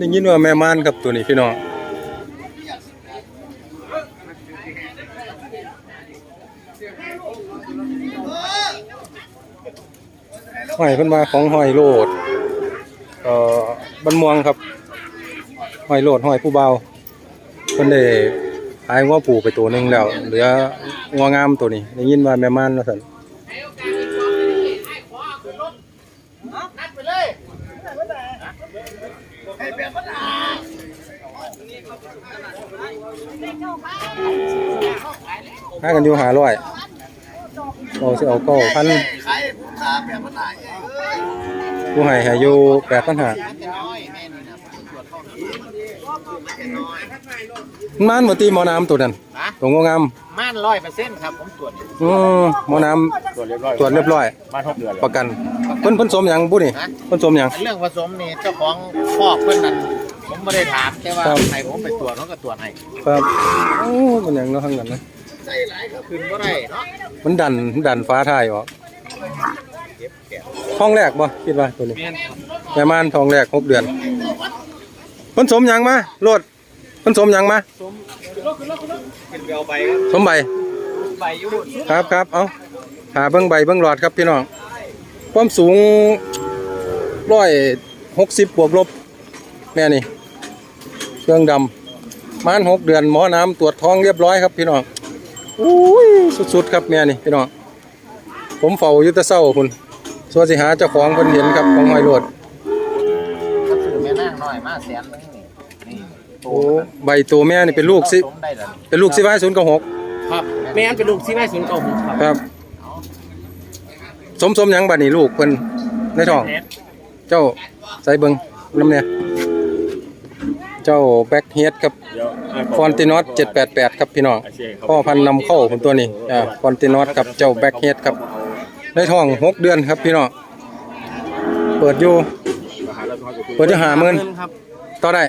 ได้ยินว่าแม่ม่านครับตัวนี้พี่น้องหอยเพิ่นมาของหอยโลดเอ่อบันม่วงครับหอยโลดหอยผู้เบาเพิ่นได้ขายงัวผูไปตัวหนึ่งแล้ว เหลืองัวงามตัวนี้ได้ยินว่าแม่ม่านว่าซั่น ห้ากันอยู่หาร้อยเราสิเอาเก้าพันผู้ให้ให้อยู่แปดพันหาม่านหมดตีหมอน้ำตัวนั้นฮะตัวงงามม่านร้อยเปอร์เซ็นต์ครับผมตรวจอืมหมอน้ตรวจเรียบร้อยำตรวจเรียบร้อยม่านหกเดือนประกันเพิ่นเพิ่นสมหยังบุนี่ฮะเพิ่นสมหยังเรื่องผสมนี่เจ้าของคอกเพื่อนนั้นผม ไม่ได้ถามแต่ว่าครับให้ผมไปตรวจเขาก็ตรวจให้ครับโอ้มันหยังเนาะข้างนั้นนะคืนก็ได้เนาะมันดันดันฟ้าท้ายออกห้องแรกบ่คิดว่าตัวนี้เมียนครับแม่ม่านทองแรกหกเดือนเพิ่นสมหยังมาโลดเพิ่นสมหยังมา เป็นเบลใบครับสมใบ ใบอยุบครับครับ เอาหาเบิ้งใบเบิ้งหลอดครับพี่น้อง ความสูงร้อยหกสิบบวกลบ แม่นี่ เครื่องดำม่านหกเดือนหมอน้ำตรวจท้องเรียบร้อยครับพี่น้องอุ้ยสุดๆครับแม่นี่พี่น้องผมเฝ้าอยุตะเศร้าคุณส่วนสิหาเจ้าของคนเห็นครับของหอยโลดก็คือแม่นางน้อยมาแสนนึงนี่นี่โตโอ้ใบตัวแม่นี่เป็นลูกสิผสมได้แล้วเป็นลูกสิบห้าศูนย์กับหกครับแม่นเป็นลูกที่ไม่ศูนย์เก้าหกครับครับ สมสมหยังบัดนี้ลูกเพิ่นในท้อง เจ้าใส่เบิงน้ำเนี่ย เจ้าแบ็คเฮดครับฟอนตินอส788 ครับพี่น้องพ่อพันธุ์นำเข้าผมตัวนี้อ่าฟอนตินอสกับเจ้าแบ็คเฮดครับในท้อง 6 เดือนครับพี่น้องเปิดอยู่เปิดอยู่หาหมื่นครับต่อได้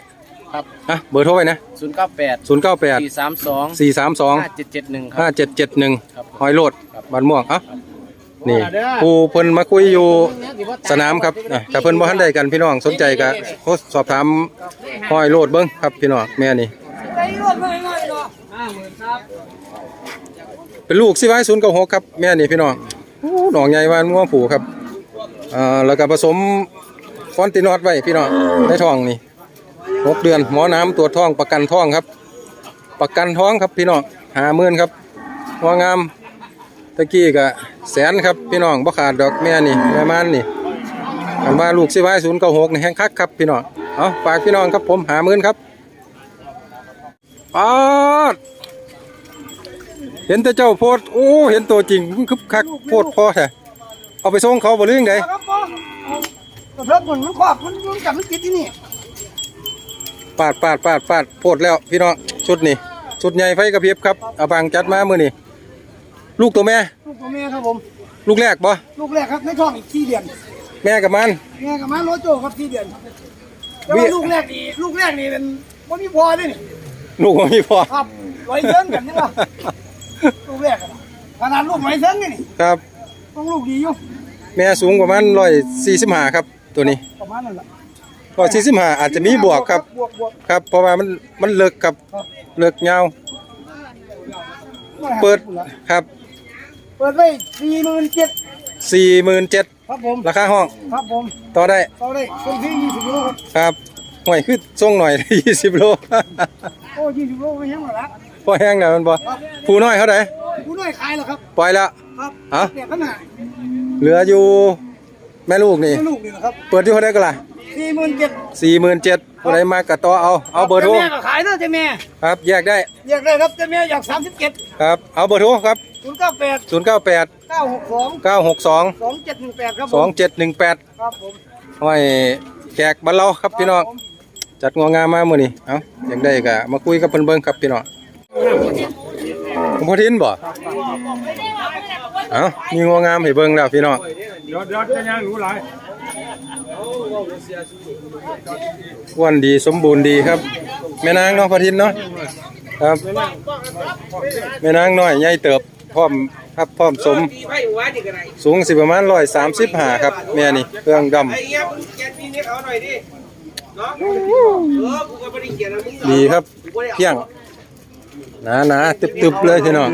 ครับอะเบอร์โทรไปนะศูนย์เก้าแปด098สี่สามสอง432ห้าเจ็ดเจ็ดหนึ่งครับ5771หอยโลดบ้านม่วงเอะ นี่ผู้เพิ่นมาคุยอยู่สนามครับอ่เพิ่นบ่ทันได้กันพี่น้องสนใจก็โทรสอบถามห้อยโลดเบิ่งครับพี่น้องแม่นี่เป็นลูกสิไว้ศูนย์เก้าหกครับแม่นี่พี่น้องหนองใหญ่วานง่วงผูครับอ่าแล้วก็ผสมฟอนตินอสไว้พี่น้องในท้องนี่หกเดือนหมอน้ำตรวจท้องประกันท้องครับ ประกันท้องครับพี่น้องหาหมื่นครับว่างาม ตะกี้ก็แสนครับพี่น้องบ่ขาดดอกแม่นี่แม่ม่านนี่อันว่าลูกสิไว้ศูนย์เก้าหกในแห้งคักครับพี่น้องเอาฝากพี่น้องครับผมหาหมื่นครับปาดเห็นแต่เจ้าโพดโอ้เห็นตัวจริงคึบคักโพดพอแท้เอาไปส่งเขาบ่เรื่องใดครับพ่อเอากระเทิบมันมันครอบมันมันจับมันติดที่นี่ปาดปาดปาดปาดโพดแล้วพี่น้องชุดนี้ชุดใหญ่ไฟกระพริบครับเอาบางจัดมามื้อนี้ ลูกตัวแม่ ลูกตัวแม่ครับผม ลูกแรกบ่ลูกแรกครับในท้องอีกสี่เดือนแม่กับมัน แม่กับมาโลโจครับสี่เดือนแต่วิว่าลูกแรกนี่ลูกแรกนี่เป็นว่ามีพอด้วยนี่ลูกบ่มีพอครับร้อยเส้นกันนี่ป่ะลูกแรกอะขนาดลูกร้อยเส้นนี่นี่ครับต้องลูกดีอยู่แม่สูงประมาณ145ครับ ตัวนี้ประมาณนั้นแหละ145อาจจะมีบวกครับบวกบวกครับเพราะว่ามันมันเลิกครับเลิกยาวเปิดครับเปิดไว้สี่หมื่นเจ็ดสี่หมื่นเจ็ดครับผมราคาห้อง ครับผมต่อได้ต่อได้ส่งที่ยี่สิบโลครับครับห่วยขึ้นส่งหน่อยยี่สิบโลโอ้ยี่สิบโลไม่แห้งหรอกละพอแห้งแล้วมันบ่ผู้น้อยเขาได้ผู้น้อยขายแล้วครับปล่อยแล้วครับเอ้าเนี่ยขนาดเหลืออยู่ แม่ลูกนี่ให้ลูกนี่นะครับเปิดอยู่เท่าไดก็ล่ะสี่หมื่นเจ็ดสี่หมื่นเจ็ดผู้ใดมากกะต่อเอา เอาเบอร์โทร แม่ก็ขายเนอะเจ้าแม่ครับ แยกได้ อยากได้ครับเจ้าแม่อยากสามสิบเจ็ดครับ เอาเบอร์โทรครับศูนย์เก้าแปดศูนย์เก้าแปดเก้าหกสองเก้าหกสองสองเจ็ดหนึ่งแปดครับสองเจ็ดหนึ่งแปดครับผมห้อยแขกบ้านเราครับพี่น้อง จัดงองามมามื้อนี้เอาอยากได้ก็มาคุยกับเพิ่นเบิ่งครับพี่น้องผมพอทินบ่เอ้ามีงองามให้เบิ่งแล้วพี่น้องเดี๋ยวเดี๋ยวจะยังรู้หลายอ้วนดีสมบูรณ์ดีครับ แม่นางเนาะพอทินเนาะครับ แม่นางน้อยใหญ่เติบพร้อมครับพร้อมสม สูงสิประมาณ135ครับแม่นี่เครื่องดำดีครับเพียงหนาหนาตึบๆเลยพี่น้อง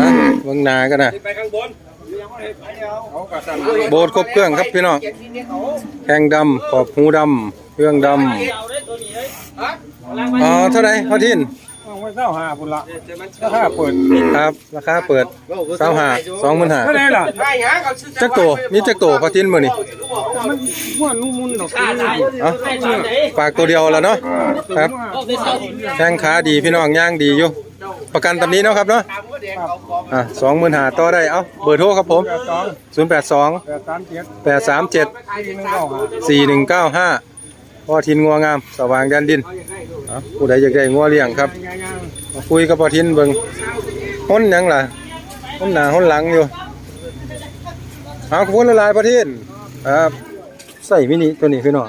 ฮะเบิ่งนากันนะ โบดครบเครื่องครับพี่น้องแข้งดำขอบหูดำเครื่องดำอ๋อเท่าไหร่พ่อทินเอาไว้เศร้าหาพุ่นละถ้าห้าเปิดครับราคาเปิดเสาหาสองหมื่นหาเท่าไหร่ล่ะจักโตมีจักโตพ่อทินมือนี่มันม้วนนุ่มมุนดอกเอ้าฝากตัวเดียวแล้วเนาะครับแข้งขาดีพี่น้องย่างดีอยู่ ประกันตำนี้เนาะครับเนาะอะสองหมื่นหาต่อได้เอ้าเบอร์โทรครับผมแปดสองศูนย์แปดสองแปดสามเจ็ดแปดสามเจ็ดที่หนึ่งเก้าหาสี่หนึ่งเก้าห้าพ่อทินงัวงามสว่างแดนดินเอ้าผู้ใดอยากได้งัวเลี้ยงครับย่างมาคุยกับพ่อทินเบิ่งห้นหยังล่ะห้นหน้าห้นหลังอยู่เอาขอบคุณหลายๆพ่อทินครับใส่มินิตัวนี้พี่น้อง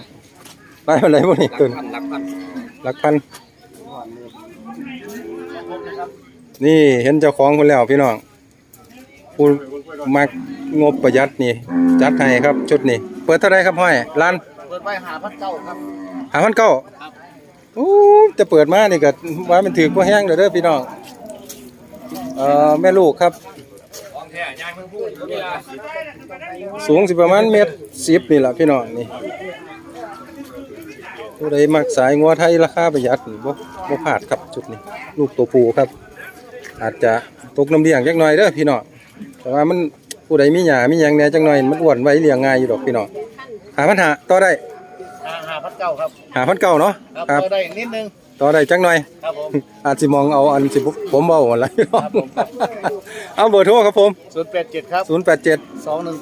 ไปวันไหนพวกนี้ตัวนี้หลักพัน นี่เห็นเจ้าของคนแล้วพี่น้องผู้มักงบประหยัดนี่ จัดให้ครับชุดนี้ เปิดเท่าไรครับห้อยล้านเปิดไว้หาพันเก้าครับหาพันเก้าโอ้จะเปิดมานี่ก็ว่ามันถือว่าแห้งเด้อเด้อพี่น้องเอ่อแม่ลูกครับ สูงสิประมาณเมตรสิบนี่แหละพี่น้องนี่ผู้ใดมักสายงัวไทยราคาประหยัดนี่บ่บ่พลาดครับจุดนี้ ลูกตัวผู้ครับ อาจจะตกน้ำเลี้ยงจักหน่อยเด้อพี่น้องแต่ว่ามันผู้ใดมีหญ้ามีหยังแหน่จักหน่อยมันอ้วนไว้เลี้ยงง่ายอยู่ดอกพี่น้องหาปัญหาต่อได้หาหาพันเก้าครับหาพันเก่าเนาะครับครับก็ได้นิดนึง ต่อได้จักหน่อย ครับผมอาจสิมองเอาอันสิผมผมเอาอะไรครับผมเอาเบอร์โทรครับผม ศูนย์แปดเจ็ดครับ087 สองหนึ่ง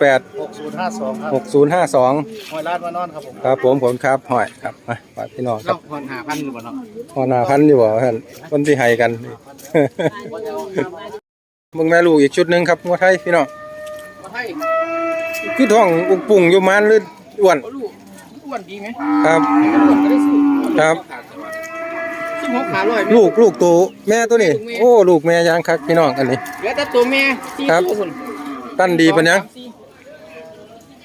แปด218 หกศูนย์ห้าสองครับ6052 หอยลาดมานอนครับผมครับผมผมครับหอยครับมาฝากพี่น้องคแล้รัวบคนหาพันหรือเปล่าเนาะ พอหนาพันอยู่บ่ท่านคนที่ให้กัน มึงแม่ลูกอีกชุดหนึงครับงัวไทยพี่น้องให้คือท้องอุกปุ่งอยู่มันหรืออ้วนลูกอ้วนดีไหมครับอ้วนก็ได้ซื้อครับสิบ หกขาร้อยลูกลูกตัวแม่ตัวนี้ โอ้ลูกแม่ยางคักพี่น้องอันนี้เหลือแต่ตัวแม่สี่ครับตัวคนตั้นดีปะยัง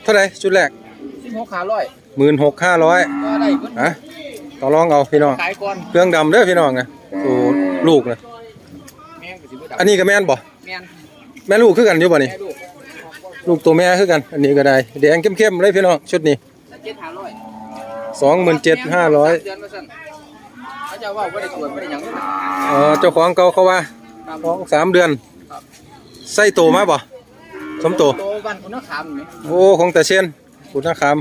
เท่าไหร่ชุดแรกสิบหกขาร้อยหมื่นหกห้าร้อยก็ได้เพิ่นอะต่อรองเอาพี่น้องขายก่อนเครื่องดำเด้อพี่น้องนะตัวลูกนะแม่งก็สิบ่ดับอันนี้ก็แม่นบ่แม่นแม่ลูกคือกันอยู่บ่นี่แม่ลูกลูกตัวแม่คือกัน อันนี้ก็ได้แดงเข้มๆเลยพี่น้องชุดนี้เจ็ดห้าร้อยสองหมื่นเจ็ดห้าร้อยเดือนมาสั่น เขาจะว่าไม่ได้ตรวจไม่ได้หยังเลยเออเจ้าของเก่าเขาว่าครับสองสามเดือนใส่โตมาบ่สมโต โตวันคุณนักขามนี่โอ้ของแต่เช่นคุณนาคาม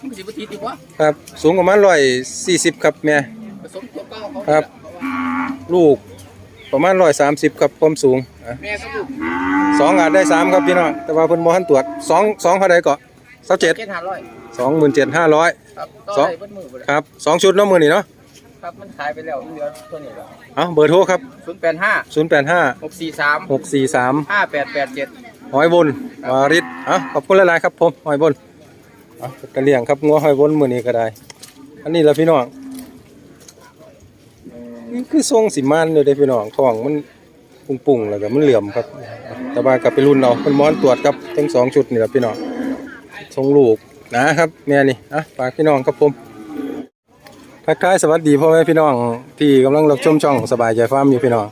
มันก็สิบ่ทีติวะครับ สูงประมาณร้อยสี่สิบครับแม่ ผสมตัวเก่าเขาครับ ลูกประมาณร้อยสามสิบครับความสูงอะแม่ก็ลูกสองอาจได้สามครับพี่น้องแต่ว่าเพิ่นบ่ทันตรวจสองสองเท่าใดก็เท่าเจ็ดเจ็ดห้าร้อยสองหมื่นเจ็ดห้าร้อย ครับต่อสอง ได้เบิดมือบ่ได้ครับสองชุดเน้องมือนี่เนาะ ครับมันขายไปแล้วเหลือตัวนี้แล้วเอาเบอร์โทรครับ ศูนย์แปดห้าศูนย์แปดห้าหกสี่สามหกสี่สามห้าแปดแปดเจ็ด หอยบนวาริศอะขอบคุณหลายๆครับผมหอยบนอะกระเลี่ยงครับงัวหอยบนมือนี้ก็ได้ อันนี้ละพี่น้องนี่คือทรงสิมานเลยเด้อพี่น้องท้องมันปุ่งๆแล้วก็มันเหลื่อมครับ แต่ว่ากับไปรุ่นเอาเป็นหมอนตรวจครับทั้งสองชุดนี่ละพี่น้องทรงลูกนะครับแม่นี่อะฝากพี่น้องครับผม ทักทายสวัสดีพ่อแม่พี่น้องที่กำลังรับชมช่องสบายใจฟาร์มอยู่พี่น้อง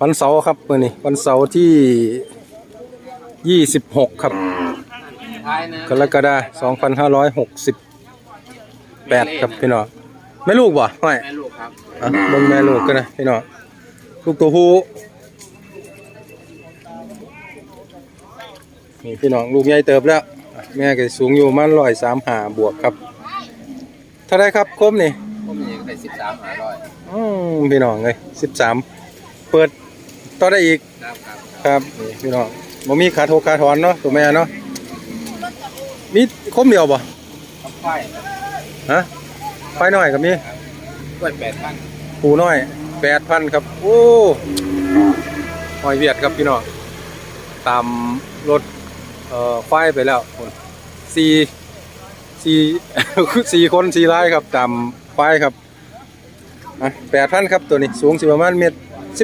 วันเสาร์ครับมื้อนี้วันเสาร์ที่ 26 ครับท้ายนะกรกฎาคม2568 ครับพี่น้องแม่ลูกบ่ห้อยแม่ลูกครับอะเบิ่งแม่ลูกกันนะพี่น้องลูกตัวผู้นี่พี่น้องลูกใหญ่เติบแล้วอะแม่ก็สูงอยู่ประมัน135บวกครับ เท่าไรครับครบนี่ผมนี่ได้สิบสามห้าร้อยอืมพี่น้องเลย13เปิดต่อได้อีกครับครับครับนี่พี่น้องบ่มีขาโทขาถอนเนาะตัวแม่เนาะมีคมเดียวบ่ครับไฟฮะไฟน้อยก็มีด้วยแปดพันปูน้อย8,000ครับ โอ้หอยเวียดครับพี่น้องตามรถเอ่อไฟไปแล้วคนสี่ สี่สี่คนสี่รายครับตามไฟครับอะ8,000ครับตัวนี้สูงสิประมาณเมตร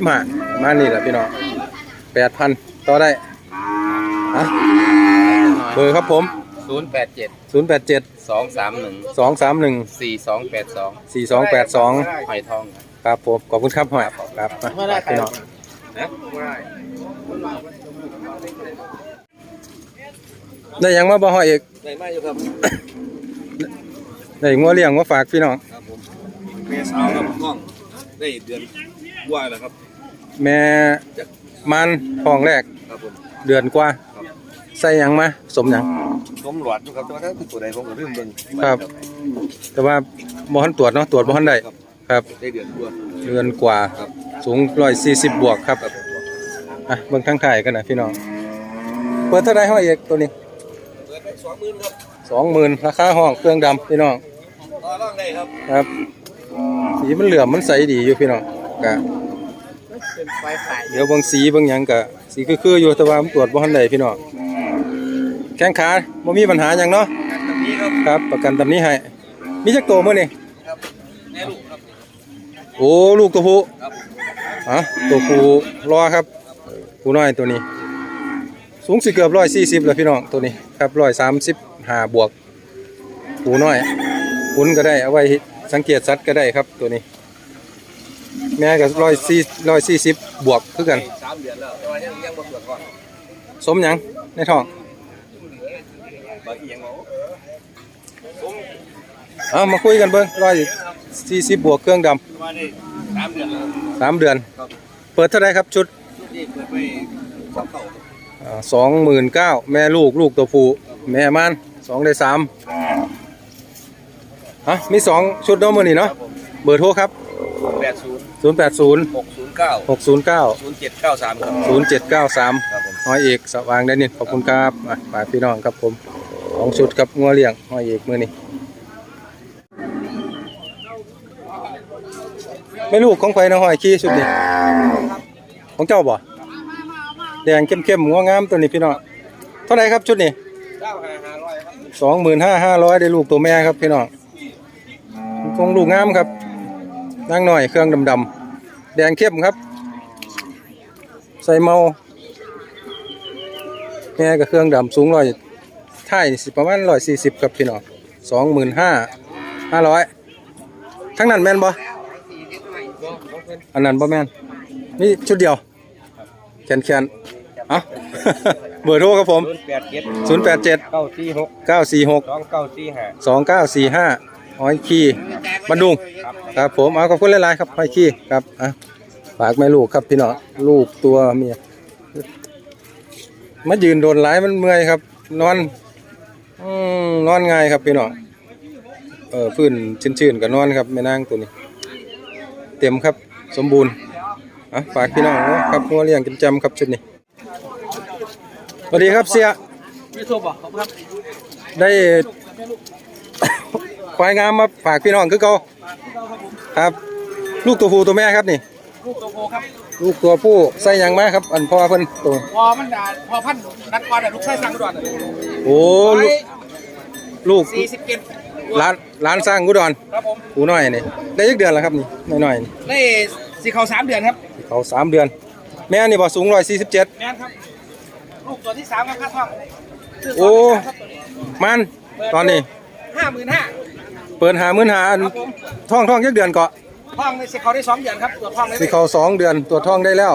15ประมาณนี้แหละพี่น้อง8,000ต่อได้อะเบอร์ครับผมศูศูนย์แปดเจ็ดศูนย์แปดเจ็ดสองสามหนึ่งสองสามหนึ่งสี่สองแปดสองสี่สองแปดสองหอยทองครับครับผมขอบคุณครับหอยครับมาพี่น้องได้หยังมาบ่หอยอีกได้มาอยู่ครับ ได้งัวเลี้ยงมาฝากพี่น้องครับผมเมษาวครับกล้องได้เดือนกว่าแล้วครับแม่มันทองแรกครับผมเดือนกว่าใส่หยังมาสมหยังสมหลอดอยู่ครับแต่ว่าถ้าเป็นตัวใดผมก็ลืมเบิ่งครับ แต่ว่าบ่ทันตรวจเนาะตรวจบ่ทันได้ครับได้เดือนกว่าเดือนกว่าครับสูง140บวกครับอะเบิ่งทางถ่ายกันนะพี่น้องเปิดเท่าไหร่ห้อยเอกตัวนี้เปิดสองหมื่นครับ20,000ราคาห้องเครื่องดำพี่น้องต่อรอง ได้ครับครับสีมันเหลือมมันใสดีอยู่พี่น้องกะเป็นไฟไฟเดี๋ยวเบางสีเบางหยังกะสีคือๆอยู่แต่ว่ามันตรวจบ่ทันได้พี่น้องแข้งขาบ่มีปัญหาหยังเนาะแบบนี้ครับครับ ประกันตำนี้ให้มีจักตัวมื้อนี่ครับแม่ลูกครับโอ้ลูกตัวผู้ครับอะตัวผู้รอครับผู้น้อยตัวนี้ สูงสิเกือบ140แล้วพี่น้องตัวนี้ครับ135บวกผู้น้อย คุณก็ได้เอาไว้สังเกตสัตว์ก็ได้ครับตัวนี้ แม่ก็140 140บวกคือกันสามเดือนแล้วแต่ว่ายังยังบ่ตรวจก่อนสมหยังในท้องบางอียังบ่เอามาคุยกันเบิ่งร้อยสี่สิบบวกเครื่องดว่าได้สามเดือนแล้วำสามเดือน ครับเปิดเท่าไรครับชุดนี่เปิดไปสองเก่าสองหมื่นเก้าแม่ลูกลูกตัวผู้แม่มันสองได้สาม ฮะมีสองชุดเน้องมือนี่เนาะเบอร์โทรครับ แปดศูนย์ศูนย์แปดศูนย์หกศูนย์เก้าหกศูนย์เก้าศูนย์เจ็ดเก้าสามครับศูนย์เจ็ดเก้าสามครับผม ห้อยเอกสว่างได้นี่ขอบคุณครับอะฝากพี่น้องครับผมของชุดครับงัวเลี้ยงห้อยเอกมือนี่ไม่ลูกของใครนะห้อยขี้ชุดนี้ของเจ้าบ่แดงเข้มๆหัวงามตัวนี้พี่น้องเท่าไหร่ครับชุดนี้เก้าห้าห้าร้อยครับสองหมื่นห้าห้าร้อยได้ลูกตัวแม่ครับพี่น้อง คงลูกงามครับนางหน่อยเครื่องดำๆแดงเข้มครับ ใส่เมาแม่กับเครื่องดำสูงร้อยท่ายสิประมาณร้อยสี่สิบครับพี่น้องสองหมื่นห้าห้าร้อยทั้งนั้นแม่นบ่อันนั้นบ่แม่นนี่ชุดเดียวแขนแขนๆเอาเบอร์โทรครับผมศูนย์แปดเจ็ด0 8 7เก้าสี่หก9 4 6สองเก้าสี่ห้า2 9 4 5 หอยขี้บันดุงครับผมเอาขอบคุณหลายๆครับหอยขี้ครับอะฝากแม่ลูกครับพี่น้องลูกตัวเมียมายืนโดนหลายมันเมื่อยครับ นอนอืมนอนง่ายครับพี่น้องเออพื้นชื้นๆกับนอนครับแม่นางตัวนี้ เต็มครับสมบูรณ์อะฝากพี่น้องเนาะครับงัวเลี้ยงกินจำครับชุดนี้สวัสดีครับเสียไม่ถูกบ่ครับได้ ควายงามมาฝากพี่น้องคือเก่าครับ ลูกตัวผู้ตัวแม่ครับนี่ ลูกตัวโคครับลูกตัวผู้ใส่หยังมาครับ อันพ่อเพิ่นตัวพอมันด่าพอพันนัดก่อนอะลูกชายสั่งด่วนโอ้ลูกลูกสี่สิบเจ็ดร้านร้านสร้างกุดรครับผมผู้น้อยนี่ได้ยักเดือนแล้วครับนี่น้อยๆนี่ได้สี่เขาสามเดือนครับเขาสามเดือน แม่นี่บ่สูงร้อยสี่สิบเจ็ดแม่นครับ ลูกตัวที่สามครับค่าท่องโอ้ มันตอนนี้ห้าหมื่นห้า เปิดหามื่นหาอันครับผม ท่องท่องยักเดือนเกาะท่องในสิเขาได้สองเดือนครับตัวท่องได้สิเขาสองเดือนตัวจท่องได้แล้ว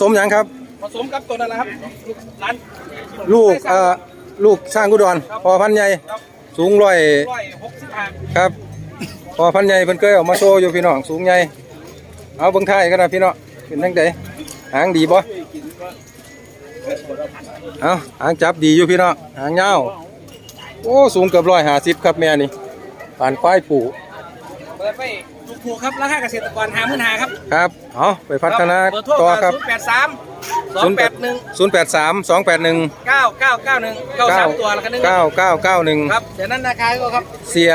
สมหยังครับ ผสมกับตัวนั้นนะครับลูกร้านลูกเอ่อลูกสร้างกุดรพอพันธุ์ใหญ่สูงร้อยร้อยหกสิบห้าครับ พอพันธุ์ใหญ่เพิ่นเคยเออกมาโชว์อยู่พี่น้องสูงใหญ่เอาเบิ่งท้ายกันนะพี่น้องเป็นจังไดหางดีบ่เอาหางจับดีอยู่พี่น้องหางยาวโอ้สูงเกือบ150ครับแม่นี่ ปานควายผูเปิดไปลูกผูครับราคาเกษตรกรห้าหมื่นห้าครับครับเอาไปพัฒนาเบอร์โทรต่อครับศูนย์แปดสามสองแปดหนึ่ง083 281เก้าเก้าเก้าหนึ่งเก้าสามตัวแล้วกันนึง9991ครับเสียนันนาคาก็ครับเสีย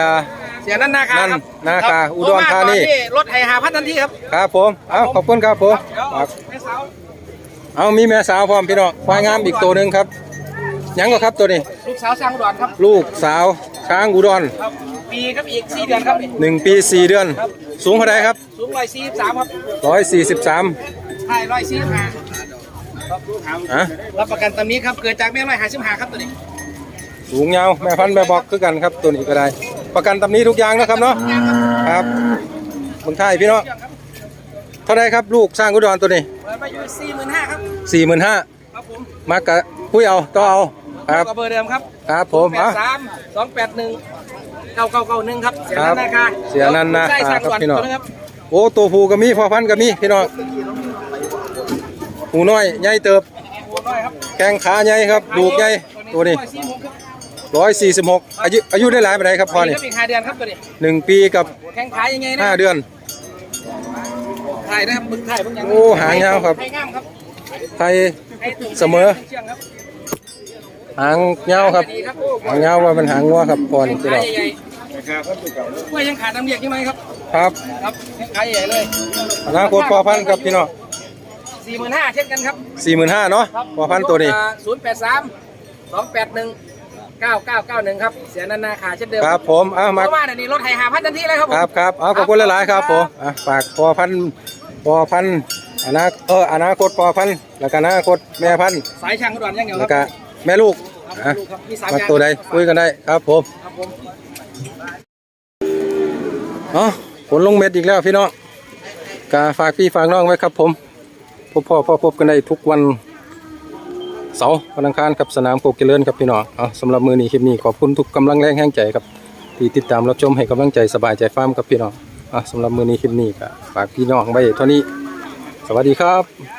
เสียนันนาคานั่นครับนาคารับอุดรธานีโทมก่อรถไฮหาพันทันทีครับครับผมเอาขอบคุณครับผมเดี๋ยวครับแม่สาวเอามีแม่สาวพร้อมพี่น้องควายงามอีกตัวหนึ่งครับหยังก็ครับตัวนี้ ลูกสาวสร้างอุดรครับ ลูกสาวช้างอุดรครับ ปีครับอีกสี่เดือนครับนี่หนึ่งปีสี่เดือน สูงเท่าไรครับ สูงร้อยสี่สิบสามครับร้อยสี่สิบสามไทยร้อยสี่สิบห้าครับอะรับประกันตำนี้ครับเกิดจากแม่ร้อยห้าสิบห้าครับตัวนี้ สูงยาวแม่พันธุ์แม่บอกคือกันครับตัวนี้ก็ได้ ประกันตำนี้ทุกอย่างนะครับเนาะครับเมืองไทยพี่น้องเท่าไรครับลูกสร้างกุดรตัวนี้เปิดมาอยู่สี่หมื่นห้าครับสี่หมื่นห้าครับผมมากะคุยเอาต่อเอาครับกับเบอร์เดิมครับครับผมแปอะดสามสองแปดหนึ่ง เก้าเก้าเก้าหนึ่งครับ เสียครับนันนาคาเสียนันนาคาใช่สั่งครับก่อนพี่น้องตัวนะครับโอ้ตัวผู้ก็มีพ่อพันธุ์ก็มีพี่น้องหูน้อยใหญ่เติบโอ้น้อยครับแข้งขาใหญ่ครับดูกใหญ่ตัวนี้สี่หกครับร้อยสี่สิบหกอายุอายุได้หลายปานใดครับพ่อนี่ครับอีกห้าเดือนครับตัวนี้หนึ่งปีกับแข้งขายังไงนะห้าเดือนถ่ายนะครับมึงถ่ายมึงยังโอ้หางยาวครับให้งามครับไทยให้ถึงเสมอเชื่องครับหางยาวครับดีครับหางยาวว่ามันหางงัวครับพ่อนี่พี่ขา กล้วยยังขาดน้ำเลี้ยงใช่ไหมครับ ครับครับแข้งขาใหญ่เลยอนาคตพอพันธุ์ครับพี่น้องสี่หมื่นห้าเช่นกันครับสี่หมื่นห้าเนาะพอพันตัวนี้ศูนย์แปดสามสองแปดหนึ่งเก้าเก้าเก้าหนึ่งครับ เสียนันาขาเช่นเดิมครับผมอะเพมาราะว่าเดี๋ยวนี้รถไถหาพันทันทีเลยครับผมครับครับเอาขอบคุณหลายๆครับผมอะฝากพอพันพอพันอนาเอออนาคตพอพันแล้วก็อนาคตแม่พันสายช่างกระดอนยังเดียวแล้ควรับก็แม่ลูกอะบลูกครับมีสามตัวใดคุยกันได้ครับผม ครับผมอ๋อผลลงเม็ดอีกแล้วพี่น้องกาฝากพี่ฝากน้องไว้ครับผม พบพ่อพ่อพบกันได้ทุกวันเสาร์วันอังคารครับสนามโคกเจริญครับพี่น้องเอาสำหรับมือนี้คลิปนี้ขอบคุณทุกกำลังแรงแห่งใจครับที่ติดตามรับชมให้กำลังใจสบายใจฟาร์มครับพี่น้องอะสำหรับมือนี้คลิปนี้ก็ฝากพี่น้องไว้เท่านี้ สวัสดีครับ